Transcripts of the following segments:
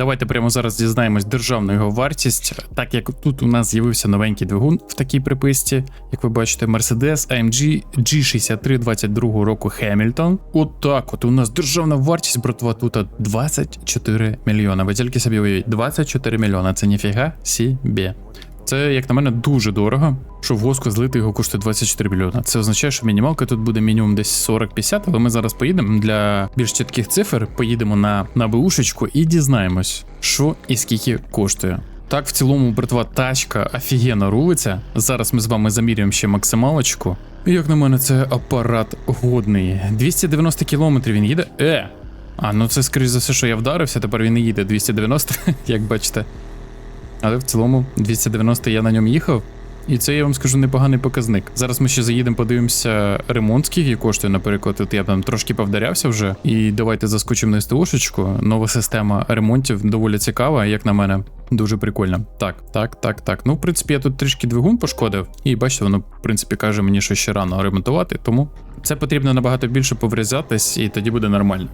давайте прямо зараз дізнаємось державну його вартість. Так як тут у нас з'явився новенький двигун в такій приписці, як ви бачите, Mercedes AMG G63 22 року Хемільтон. От так, от у нас державна вартість, братва, тут 24 мільйона. Ви тільки собі уявіть, 24 мільйона. Це ніфіга сібі. Це, як на мене, дуже дорого. Що в воску злити його коштує 24 мільйона. Це означає, що мінімалка тут буде мінімум десь 40-50, але ми зараз поїдемо для більш чітких цифр, поїдемо на, на БУшечку і дізнаємось, що і скільки коштує. Так, в цілому, братва, тачка офігенно рулиться. Зараз ми з вами замірюємо ще максималочку. Як на мене, це апарат годний. 290 кілометрів він їде. Е! А, ну це скоріш за все, що я вдарився, тепер він не їде 290, як бачите. Але в цілому 290 я на ньому їхав. І це я вам скажу непоганий показник. Зараз ми ще заїдемо, подивимося ремонт, скільки коштує, наприклад. От я там трошки повдарявся вже. І давайте заскочимо на СТОшечку. Нова система ремонтів доволі цікава, як на мене. Дуже прикольно. Так, так, так, так. Ну, в принципі, я тут трішки двигун пошкодив, і бачите, воно, в принципі, каже мені, що ще рано ремонтувати, тому це потрібно набагато більше поврізатись, і тоді буде нормально.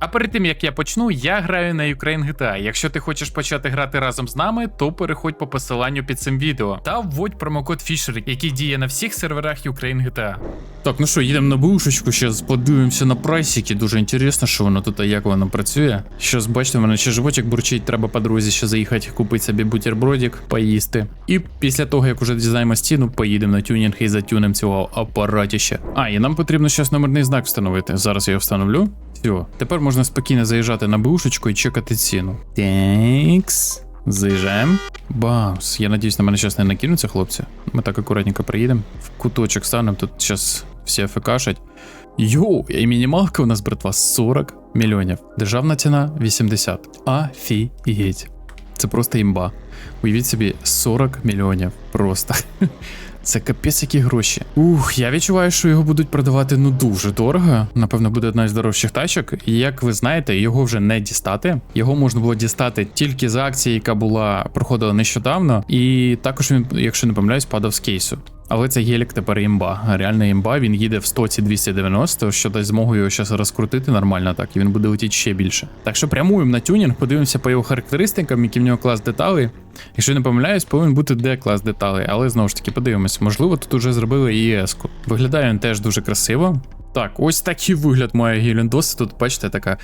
А перед тим як я почну, я граю на Ukraine GTA. Якщо ти хочеш почати грати разом з нами, то переходь по посиланню під цим відео та вводь промокод Fisher, який діє на всіх серверах Ukraine GTA. Так, ну що, їдемо на бушечку, зараз подивимося на прайсики. Дуже інтересно, що воно тут, а як воно працює. Щось бачите, в мене ще животик бурчить, треба по дорозі ще заїхати, купити собі бутербродик, поїсти. І після того, як уже дізнаємо ціну, поїдемо на тюнінг і затюнемо цього апаратіща. А, і нам потрібно зараз номерний знак встановити. Зараз я його встановлю. Все, тепер можна спокійно заїжджати на бушечку і чекати ціну. Текс. Заїжджаємо. Бамс. Я надіюсь, на мене зараз не накинуться, хлопці. Ми так акуратненько приїдемо. В куточок станемо, тут зараз всі АФКшать. Йоу, і мінімалка у нас, братва, 40 мільйонів. Державна ціна 80. Афігеть. Це просто імба. Уявіть собі, 40 мільйонів. Просто. Це капець які гроші. Ух, я відчуваю, що його будуть продавати ну дуже дорого. Напевно, буде одна з дорожчих тачок. І як ви знаєте, його вже не дістати. Його можна було дістати тільки за акції, яка була проходила нещодавно. І також він, якщо не помиляюсь, падав з кейсу. Але це гелік тепер імба. Реальна імба, він їде в стоці 290, що дасть змогу його зараз розкрутити нормально так, і він буде летіти ще більше. Так що прямуємо на тюнінг, подивимося по його характеристикам, які в нього клас деталей. Якщо не помиляюсь, повинен бути де клас деталей, але знову ж таки подивимось, можливо, тут уже зробили і ЕС-ку. Виглядає він теж дуже красиво. Так, ось такий вигляд має Гіліндос. Тут, бачите, така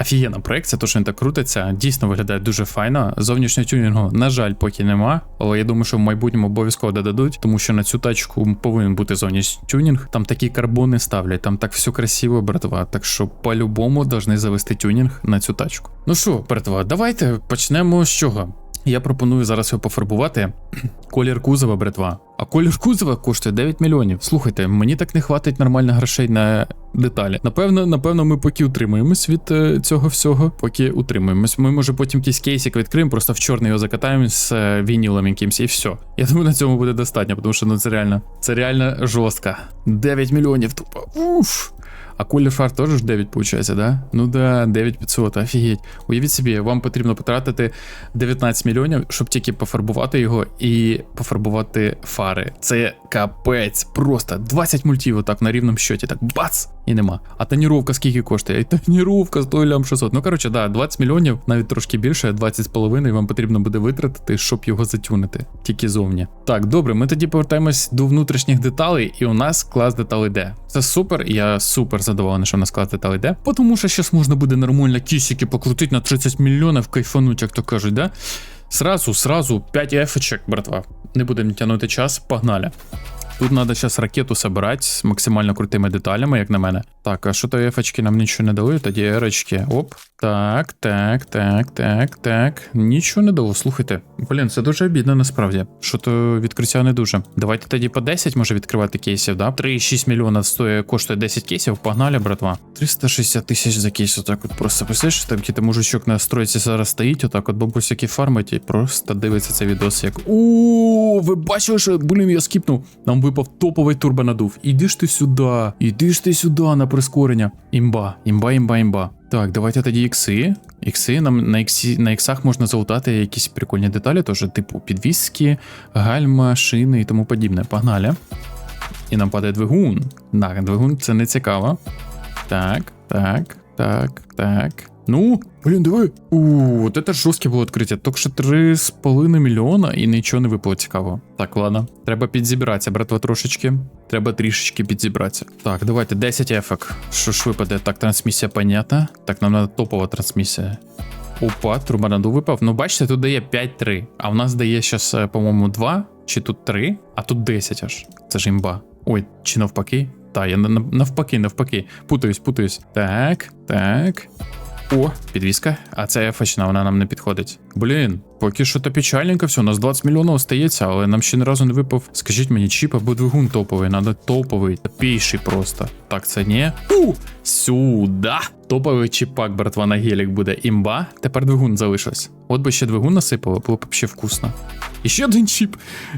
офігенна проекція, то що він так крутиться. Дійсно виглядає дуже файно. Зовнішнього тюнінгу, на жаль, поки нема. Але я думаю, що в майбутньому обов'язково додадуть, тому що на цю тачку повинен бути зовнішній тюнінг. Там такі карбони ставлять, там так все красиво, братва. Так що по-любому повинні завести тюнінг на цю тачку. Ну що, братва, давайте почнемо з чого. Я пропоную зараз його пофарбувати. Колір кузова, братва. А колір кузова коштує 9 мільйонів. Слухайте, мені так не хватить нормально грошей на деталі. Напевно, напевно, ми поки утримуємось від е, цього всього, поки утримуємось. Ми може потім якийсь кейсик відкриємо, просто в чорний його закатаємо з е, вінілом якимсь і все. Я думаю, на цьому буде достатньо, тому що ну це реально це реально жорстко. 9 мільйонів тупо. Уф. А колір фар теж ж 9, виходить, да? Ну да, 9500, офігеть. Уявіть собі, вам потрібно потратити 19 мільйонів, щоб тільки пофарбувати його і пофарбувати фари. Це капець. Просто 20 мультів отак на рівному щоті, так бац! І нема. А тоніровка скільки коштує? І тоніровка стоїть лям 600. Ну коротше, да, 20 мільйонів, навіть трошки більше, 20 з половиною вам потрібно буде витратити, щоб його затюнити. Тільки зовні. Так, добре, ми тоді повертаємось до внутрішніх деталей, і у нас клас деталей йде. Це супер, я супер задоволений, що в нас склад деталей йде. Тому що зараз можна буде нормально кісіки покрутити на 30 мільйонів, кайфануть, як то кажуть, да? Сразу, сразу 5 ефочек, братва. Не будемо тягнути час, погнали. Тут треба зараз ракету собирати з максимально крутими деталями, як на мене. Так, а що то ефочки нам нічого не дали, тоді ерочки. Оп. Так, так, так, так, так. Нічого не дало, слухайте. Блін, це дуже обідно насправді. Що то відкриття не дуже. Давайте тоді по 10 може відкривати кейсів, да? 3,6 мільйона стоїть, коштує 10 кейсів, погнали, братва. 360 тисяч за кейс, отак от просто представляєш, там який мужичок на стройці зараз стоїть, отак от бабусяки фармить і просто дивиться цей відос, як. У, ви бачили, що, блін, я скіпнув. Нам випав топовий турбонадув. Іди ж ти сюди, іди ж ти сюди на прискорення. Імба, імба, імба, імба. Так, давайте тоді ікси. Ікси, нам на іксі, на іксах можна залутати якісь прикольні деталі, теж типу підвіски, гальма, шини і тому подібне. Погнали. І нам падає двигун. Так, двигун це не цікаво. Так, так, так, так. Ну, блін, диви. У, от це жорстке було відкриття. Тільки що 3,5 мільйона і нічого не випало цікавого. Так, ладно. Треба підзібратися, братва, трошечки. Треба трішечки підзібратися. Так, давайте 10 ефек. Що ж випаде? Так, трансмісія понятна. Так, нам треба топова трансмісія. Опа, Турбанаду випав. Ну, бачите, тут дає 5-3. А в нас дає зараз, по-моєму, 2, чи тут 3, а тут 10 аж. Це ж імба. Ой, чи навпаки? Та, я на- на- навпаки, навпаки. Путаюсь, путаюсь. Так, так. О, підвіска. А це ефачна, вона нам не підходить. Блін, поки що то печальненько все. У нас 20 мільйонів остається, але нам ще ні разу не випав. Скажіть мені, чіп або двигун топовий, надо топовий, топіший просто. Так, це не. У! Сюда! Топовий чіпак, братва, на гелік буде імба. Тепер двигун залишився. От би ще двигун насипало, було б ще вкусно. І ще один чіп.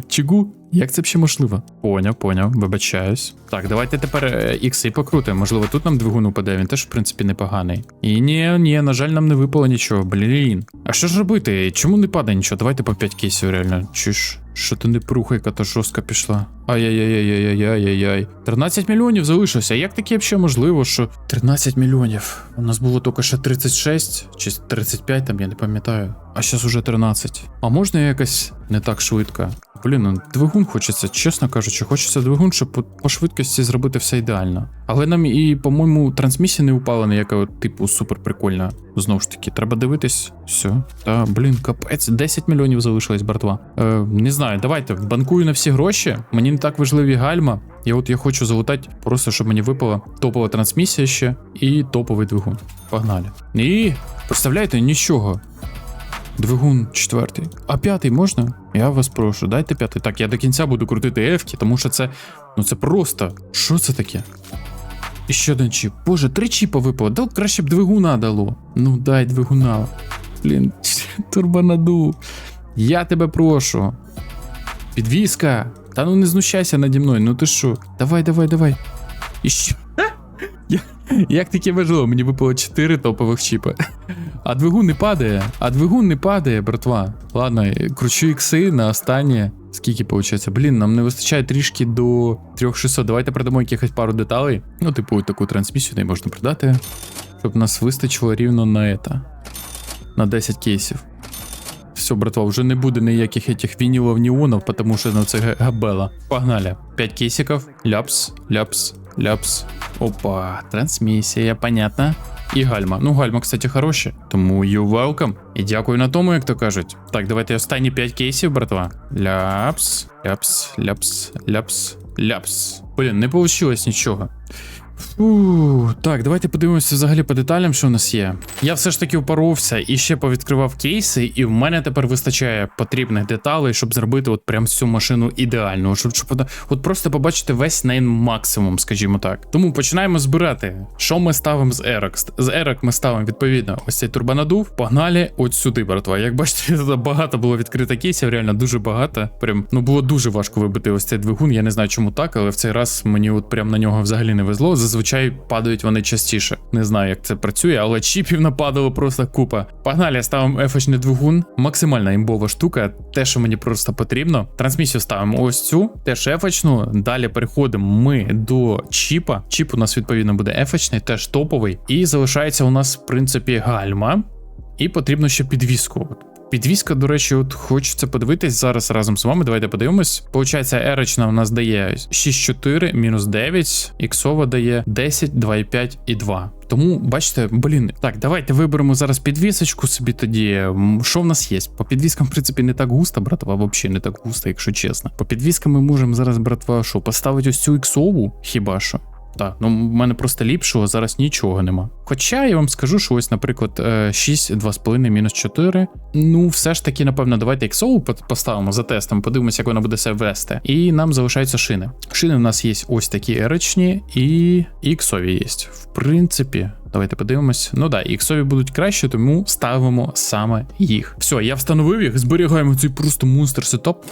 Чигу. Як це ще можливо? Поняв, поняв, вибачаюсь. Так, давайте тепер е, ікси покрутимо. Можливо, тут нам двигун упаде, він теж, в принципі, непоганий. І ні, ні, на жаль, нам не випало нічого. Блін. А що ж робити? Чому не падає нічого? Давайте по 5 кейсів, реально. Чи ж? Що ти не прухайка, то жорстко пішла. Ай-яй-яй-яй-яй-яй-яй. 13 мільйонів залишилося. Як таке взагалі можливо, що 13 мільйонів? У нас було тільки що 36 чи 35, там я не пам'ятаю. А зараз уже 13. А можна якось не так швидко? Блін, ну двигун хочеться, чесно кажучи, хочеться двигун, щоб по, по швидкості зробити все ідеально. Але нам і, по-моєму, трансмісія не упала от, типу, супер прикольна. Знову ж таки, треба дивитись. Все. Та, блін, капець, 10 мільйонів залишилось, братва. Е, не знаю, давайте, банкую на всі гроші. Мені не так важливі гальма. Я от я хочу залутати, просто щоб мені випала топова трансмісія ще і топовий двигун. Погнали. І представляєте, нічого. Двигун четвертий. А п'ятий можна? Я вас прошу, дайте п'ятий. Так, я до кінця буду крутити ефки, тому що це. Ну це просто. Що це таке? І ще один чіп. Боже, три чіпа випало. Да краще б двигуна дало. Ну дай двигуна. Блін, турбонаду. Я тебе прошу. Підвіска. Та ну не знущайся наді мною, ну ти що? Давай, давай, давай. І? Я- Як таке важливо, мені випало 4 топових чіпа. А двигун не падає. А двигун не падає, братва. Ладно, кручу ікси на останнє. Скільки виходить? Блін, нам не вистачає трішки до 3600. Давайте продамо якихось пару деталей. Ну, типу, таку трансмісію не можна продати. Щоб нас вистачило рівно на это. На 10 кейсів. Все, братва, вже не буде ніяких этих вінілов неонов, тому що ну, це габела. Погнали. 5 кейсиків. Ляпс, ляпс, ляпс. Опа, трансмісія, понятно. І гальма. Ну, гальма, кстати, хороші. Тому you welcome. І дякую на тому, як то кажуть. Так, давайте останні 5 кейсів, братва. Ляпс, ляпс, ляпс, ляпс, ляпс. Блін, не вийшло нічого. Фу, так, давайте подивимося взагалі по деталям, що у нас є. Я все ж таки упоровся і ще повідкривав кейси, і в мене тепер вистачає потрібних деталей, щоб зробити от прям всю машину ідеально. Щоб, щоб от- просто побачити весь нейн максимум, скажімо так. Тому починаємо збирати. Що ми ставимо з ерок? З ерок ми ставимо відповідно ось цей турбонадув. Погнали от сюди, братва. Як бачите, багато було відкрито кейсів, реально дуже багато. Прям ну було дуже важко вибити ось цей двигун. Я не знаю, чому так, але в цей раз мені от прям на нього взагалі не везло. Зазвичай падають вони частіше. Не знаю, як це працює, але чіпів нападало просто купа. Погнали, ставимо ефочний двигун. Максимальна імбова штука, те, що мені просто потрібно. Трансмісію ставимо ось цю, теж ефочну. Далі переходимо ми до чіпа. Чіп у нас відповідно буде ефочний, теж топовий. І залишається у нас, в принципі, гальма. І потрібно ще підвіску. Підвізка, до речі, от хочеться подивитись зараз разом з вами. Давайте подивимось. Получається, ерочна у нас дає 6,4, мінус 9, іксова дає 10, 2,5 і 2. Тому бачите, блін, так, давайте виберемо зараз підвісочку собі тоді. Що в нас є? По підвіскам, в принципі, не так густо, братва, взагалі не так густо, якщо чесно. По підвіскам ми можемо зараз, братва, що, поставити ось цю іксову, хіба що. Так, ну в мене просто ліпшого зараз нічого нема. Хоча я вам скажу, що ось, наприклад, е, 6, 2,5 мінус 4. Ну, все ж таки, напевно, давайте XO поставимо за тестом, подивимося, як вона буде себе вести. І нам залишаються шини. Шини у нас є ось такі ерочні і іксові є. В принципі, давайте подивимось. Ну да, іксові будуть краще, тому ставимо саме їх. Все, я встановив їх, зберігаємо цей просто монстр сетап.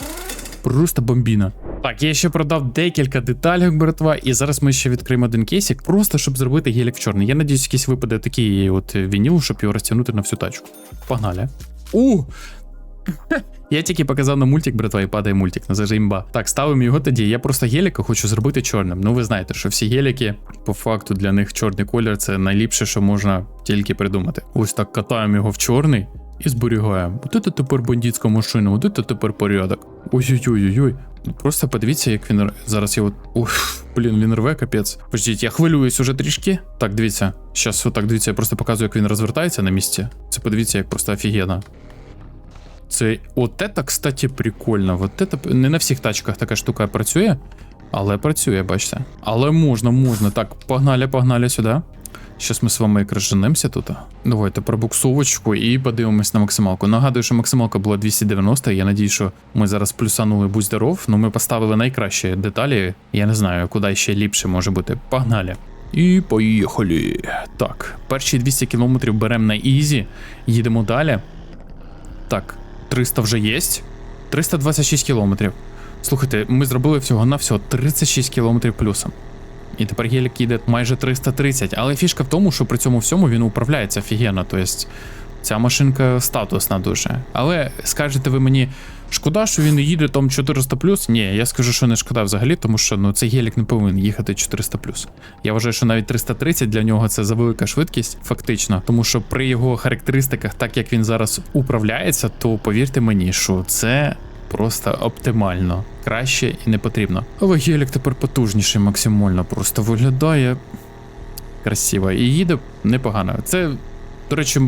Просто бомбіна. Так, я ще продав декілька деталей, братва, і зараз ми ще відкриємо один кейсик, просто щоб зробити гелік в чорний. Я надіюсь, якийсь випаде такий от вініл, щоб його розтягнути на всю тачку. Погнали. У! Я тільки показав на мультик, братва, і падає мультик, ну це імба. Так, ставимо його тоді. Я просто геліка хочу зробити чорним. Ну ви знаєте, що всі геліки, по факту, для них чорний колір це найліпше, що можна тільки придумати. Ось так катаємо його в чорний і зберігаємо. От це тепер бандитська машина, от це тепер порядок. Ой-ой-ой-ой. Просто подивіться, як він зараз його. Ух, блін, він рве, капець. Подождіть, я хвилююсь уже трішки. Так, дивіться. Щас отак дивіться, я просто показую, як він розвертається на місці. Це подивіться, як просто офігенно. Це от это, кстати, прикольно. Вот это не на всіх тачках така штука працює, але працює, бачите. Але можна, можна. Так, погнали, погнали сюди. Щас ми з вами як розженемося тут. Давайте пробуксовочку і подивимось на максималку. Нагадую, що максималка була 290. Я надію, що ми зараз плюсанули будь здоров. Ну ми поставили найкращі деталі. Я не знаю, куди ще ліпше може бути. Погнали. І поїхали. Так, перші 200 кілометрів беремо на ізі, їдемо далі. Так, 300 вже є. 326 кілометрів. Слухайте, ми зробили всього на всього 36 кілометрів плюсом. І тепер гелік їде майже 330. Але фішка в тому, що при цьому всьому він управляється офігенно. Тобто ця машинка статусна дуже. Але скажете ви мені, шкода, що він їде там 400 Ні, я скажу, що не шкода взагалі, тому що ну, цей гелік не повинен їхати 400 Я вважаю, що навіть 330 для нього це за велика швидкість, фактично. Тому що при його характеристиках, так як він зараз управляється, то повірте мені, що це просто оптимально. Краще і не потрібно. Але гелік тепер потужніший максимально, просто виглядає красиво і їде непогано. Це, до речі,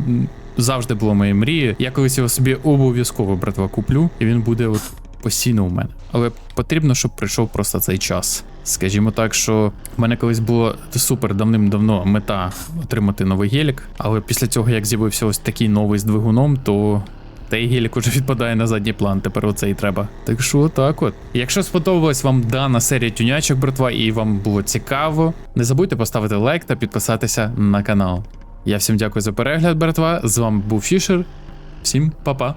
завжди було моєю мрією. Я колись його собі обов'язково братва куплю, і він буде от постійно у мене. Але потрібно, щоб прийшов просто цей час. Скажімо так, що в мене колись було супер давним-давно мета отримати новий гелік, але після цього, як з'явився ось такий новий з двигуном, то та й гелік уже відпадає на задній план, тепер оце і треба. Так що так от. Якщо сподобалась вам дана серія тюнячок, братва, і вам було цікаво, не забудьте поставити лайк та підписатися на канал. Я всім дякую за перегляд, братва. З вами був Фішер. Всім па-па.